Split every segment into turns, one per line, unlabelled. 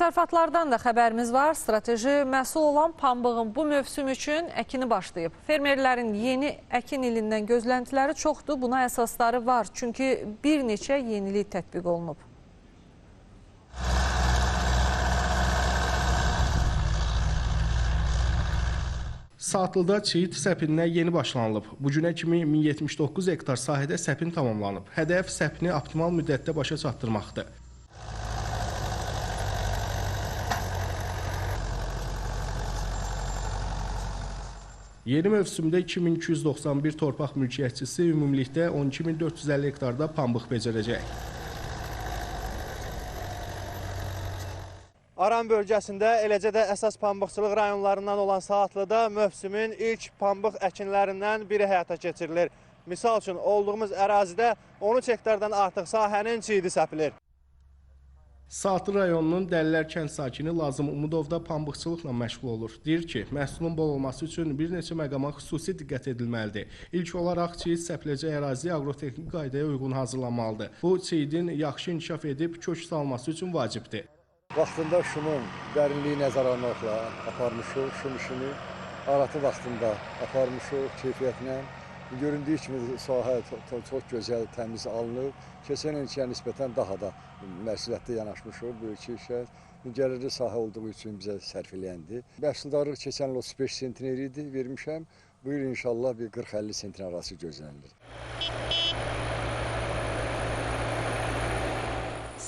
Tərfatlardan da xəbərimiz var. Strateji məhsul olan pambığın bu mövsüm üçün əkini başlayıb. Fermerlərin yeni əkin ilindən gözləntiləri çoxdur. Buna əsasları var. Çünki bir neçə yenilik tətbiq olunub.
Saatlıda çiyid səpinə yeni başlanılıb. Bu günə kimi 1079 hektar sahədə səpin tamamlanıb. Hədəf səpini optimal müddətdə başa çatdırmaqdır. Yeni mövsümdə 2291 torpaq mülkiyyətçisi ümumilikdə 12450 hektarda pambıq becərəcək.
Aran bölgəsində, eləcə də əsas pambıqçılıq rayonlarından olan Saatlıda mövsümün ilk pambıq əkinlərindən biri həyata keçirilir. Misal üçün, olduğumuz ərazidə 13 hektardan artıq sahənin çiyidi səpilir.
Saatlı rayonunun Dəlilər kənd sakini Lazım Umudov da pambıqçılıqla məşğul olur. Deyir ki, məhsulun bol olması üçün bir neçə məqama xüsusi diqqət edilməlidir. İlk olaraq çiyid səpiləcək ərazi aqrotexniki qaydaya uyğun hazırlanmalıdır. Bu çiyidin yaxşı inkişaf edib kök salması üçün vacibdir.
Vaxtında şumun dərinliyi nəzərə almaqla aparmışıq, şum işini aratı vaxtında aparmışıq keyfiyyətlə. Göründüyü kimi sahə çox, gözəl, təmiz alınıb. Keçən ilkiyə nisbətən daha da məsuliyyətli yanaşmışıq bu iki işə. Gəlirli sahə olduğu üçün bizə sərf eləyəndi. Məhsuldarlıq keçən il 35 sentner idi, vermişəm. Bu il inşallah bir 40-50 sentner arası gözlənilir.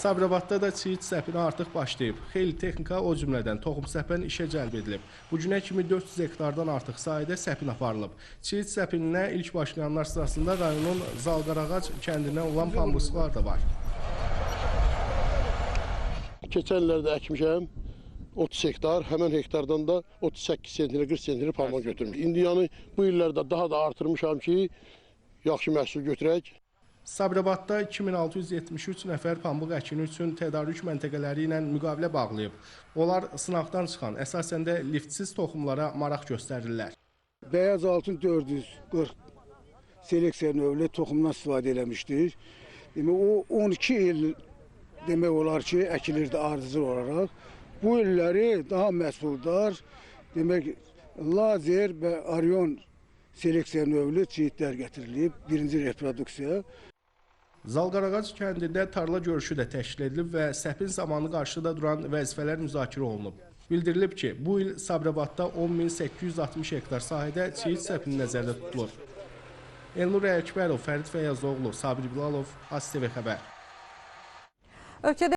Sabirabadda da çiyid səpini artıq başlayıb. Xeyli texnika o cümlədən toxum səpən işə cəlb edilib. Bu günə kimi 400 hektardan artıq sahədə səpin aparılıb. Çiyid səpininə ilk başlayanlar sırasında rayonun Zalqarağac kəndindən olan pambıqçılar da var.
Keçən illərdə əkmişəm 30 hektar, həmən hektardan da 38 sentner, 40 sentner pambıq götürmüş. İndi yəni bu illərdə daha da artırmışam ki, yaxşı məhsul götürək.
Sabirabadda 2673 nəfər pambıq əkini üçün tədarük məntəqələri ilə müqavilə bağlayıb. Onlar sınaqdan çıxan, əsasən də liftsiz toxumlara maraq göstərirlər.
Beyaz altın 440 seleksiya növlü toxumdan istifadə eləmişdik. Demək o 12 il demək olar ki, əkilirdi ardıcıl olaraq. Bu illəri daha məhsuldar, demək lazer və Arion seleksiya növlü çiyidlər gətirilib, birinci reproduksiya.
Zalqarağac kəndində tarla görüşü də təşkil edilib və səpin zamanı qarşıda duran vəzifələr müzakirə olunub. Bildirilib ki, bu il Sabirabadda 10860 hektar sahədə çiyid səpini nəzərdə tutulur. Elnur Əkbərov, Fərid Fəyazoğlu, Sabir Bilalov, ASTV xəbər.
Ölkədə